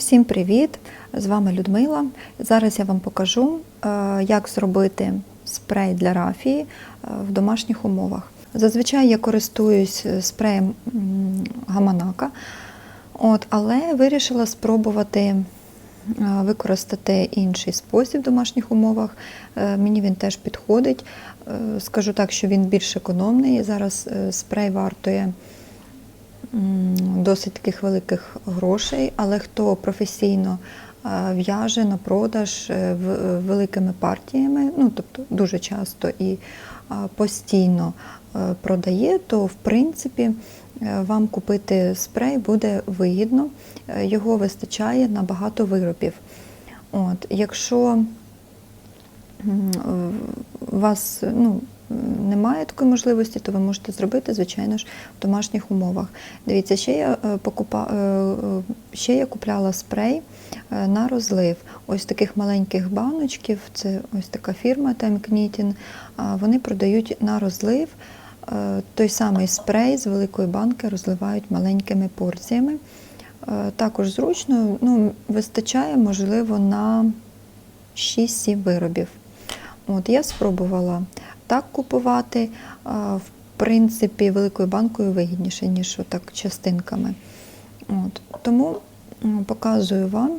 Всім привіт! З вами Людмила. Зараз я вам покажу, е, як зробити спрей для рафії е, в домашніх умовах. Зазвичай я користуюсь е, спреєм гаманака, от, але вирішила спробувати використати інший спосіб в домашніх умовах. Мені він теж підходить. Скажу так, що він більш економний. Зараз спрей вартує досить таких великих грошей, але хто професійно е, в'яже на продаж е, великими партіями, ну тобто дуже часто і е, постійно е, продає, то в принципі е, вам купити спрей буде вигідно, Е, його вистачає на багато виробів. От, якщо е, вас ну, немає такої можливості, то ви можете зробити, звичайно ж, в домашніх умовах. Дивіться, ще я, е, покупа... е, е, ще я купляла спрей на розлив. Ось таких маленьких баночків, це ось така фірма Time Вони продають на розлив. Той самий спрей з великої банки розливають маленькими порціями. Також зручно, ну, вистачає, можливо, на 6-7 виробів. От, я спробувала так купувати. В принципі, великою банкою вигідніше, ніж отак частинками. От. Тому показую вам,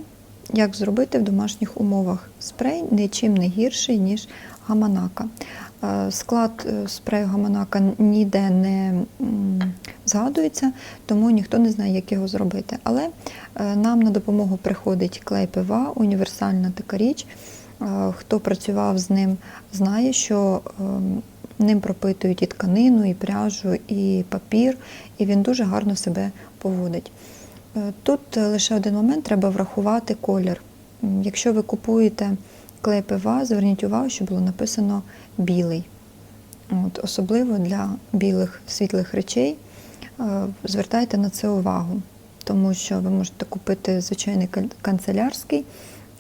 як зробити в домашніх умовах спрей нічим не гірший, ніж гаманака. Склад е, спрею гаманака ніде не згадується, тому ніхто не знає, як його зробити. Але е, нам на допомогу приходить клей ПВА, універсальна така річ. Хто працював з ним, знає, що ем, ним пропитують і тканину, і пряжу, і папір, і він дуже гарно себе поводить. Е, Тут лише один момент треба врахувати колір. Якщо ви купуєте клей ПВА, зверніть увагу, що було написано білий. От, особливо для білих світлих речей е, звертайте на це увагу, тому що ви можете купити звичайний канцелярський,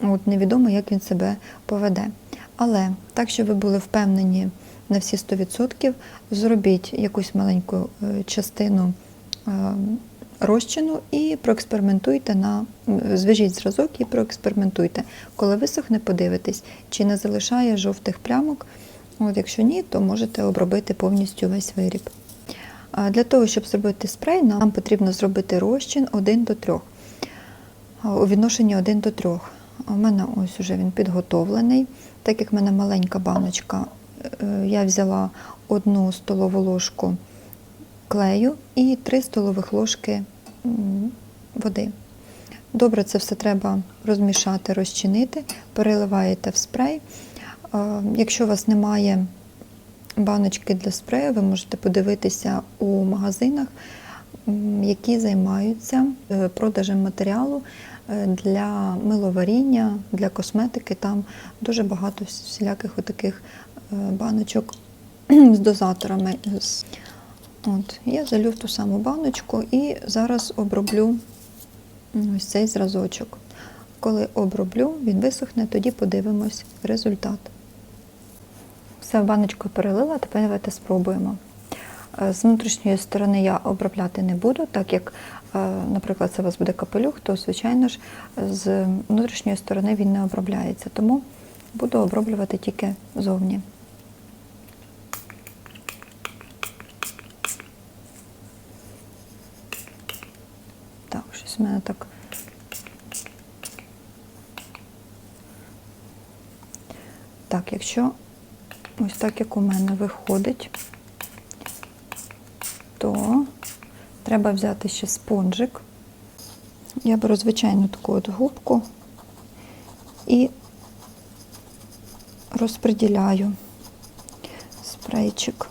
от невідомо, як він себе поведе. Але так, щоб ви були впевнені на всі 100%, зробіть якусь маленьку е, частину е, розчину і проекспериментуйте на зв'яжіть зразок і проекспериментуйте. Коли висохне, подивитесь, чи не залишає жовтих плямок. От, якщо ні, то можете обробити повністю весь виріб. Для того, щоб зробити спрей, нам потрібно зробити розчин 1 до 3 у відношенні 1 до 3. У мене ось уже він підготовлений. Так як в мене маленька баночка, е, я взяла одну столову ложку клею і 3 столових ложки води. Добре, це все треба розмішати, розчинити, переливаєте в спрей. Е, Якщо у вас немає баночки для спрею, ви можете подивитися у магазинах, які займаються е, продажем матеріалу для миловаріння, для косметики. Там дуже багато всіляких отаких е, баночок з дозаторами. От, я залю в ту саму баночку і зараз оброблю ось цей зразочок. Коли оброблю, він висохне, тоді подивимось результат. Все баночку перелила, тепер давайте спробуємо. Е, З внутрішньої сторони я обробляти не буду, так як, е, наприклад, це у вас буде капелюх, то, звичайно ж, з внутрішньої сторони він не обробляється. Тому буду оброблювати тільки зовні. Так, щось в мене так. Так, якщо ось так, як у мене виходить, то треба взяти ще спонжик. Я беру звичайну таку от губку і розподіляю спрейчик.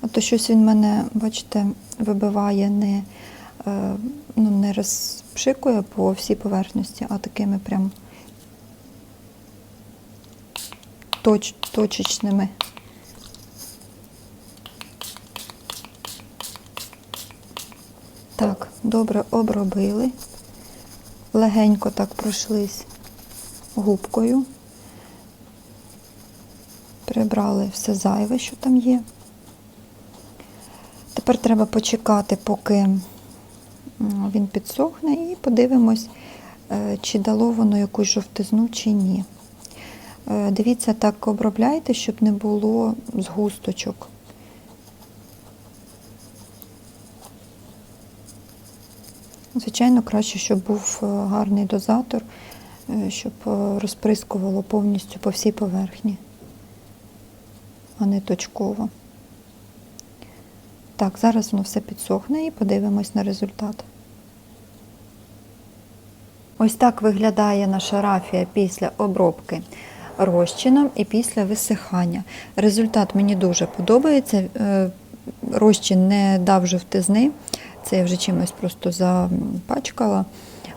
А то щось він мене, бачите, вибиває не, е, ну, не розпшикує по всій поверхності, а такими прям точ, точечними. Так, добре обробили. Легенько так пройшлись губкою. Прибрали все зайве, що там є. Тепер треба почекати, поки він підсохне, і подивимось, е, чи дало воно якусь жовтизну, чи ні. Е, Дивіться, так обробляйте, щоб не було згусточок. Звичайно, краще, щоб був е, гарний дозатор, е, щоб е, розприскувало повністю по всій поверхні, а не точково. Так, зараз воно все підсохне і подивимось на результат. Ось так виглядає наша рафія після обробки розчином і після висихання. Результат мені дуже подобається. Розчин не дав жовтизни, це я вже чимось просто запачкала,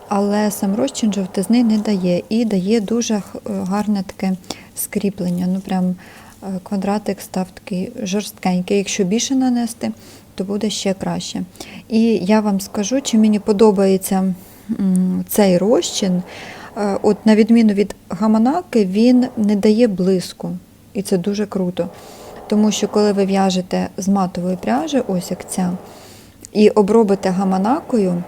але сам розчин жовтизни не дає і дає дуже гарне таке скріплення. Ну прям е, квадратик став такий жорсткенький. Якщо більше нанести, то буде ще краще. І я вам скажу, чи мені подобається цей розчин. Е, От на відміну від гаманаки, він не дає блиску, і це дуже круто. Тому що коли ви в'яжете з матової пряжі, ось як ця, і обробите гаманакою,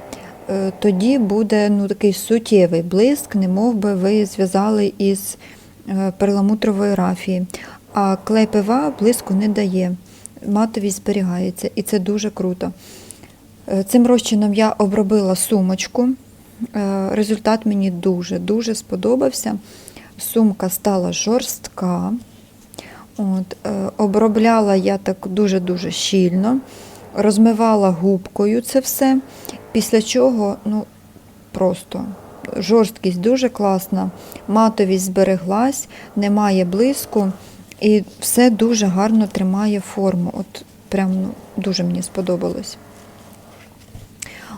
е, тоді буде ну, такий суттєвий блиск, немов би ви зв'язали із е, перламутрової рафії. А клей ПВА блиску не дає, матовість зберігається, і це дуже круто. Е, Цим розчином я обробила сумочку. Результат мені дуже-дуже сподобався. Сумка стала жорстка. От, обробляла я так дуже-дуже щільно, розмивала губкою це все, після чого ну, просто жорсткість дуже класна, матовість збереглась, немає блиску і все дуже гарно тримає форму. От прям ну, дуже мені сподобалось.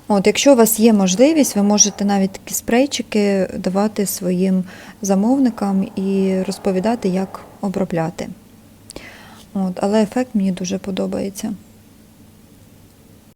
От, якщо у вас є можливість, ви можете навіть такі спрейчики давати своїм замовникам і розповідати, як обробляти. От, але ефект мені дуже подобається.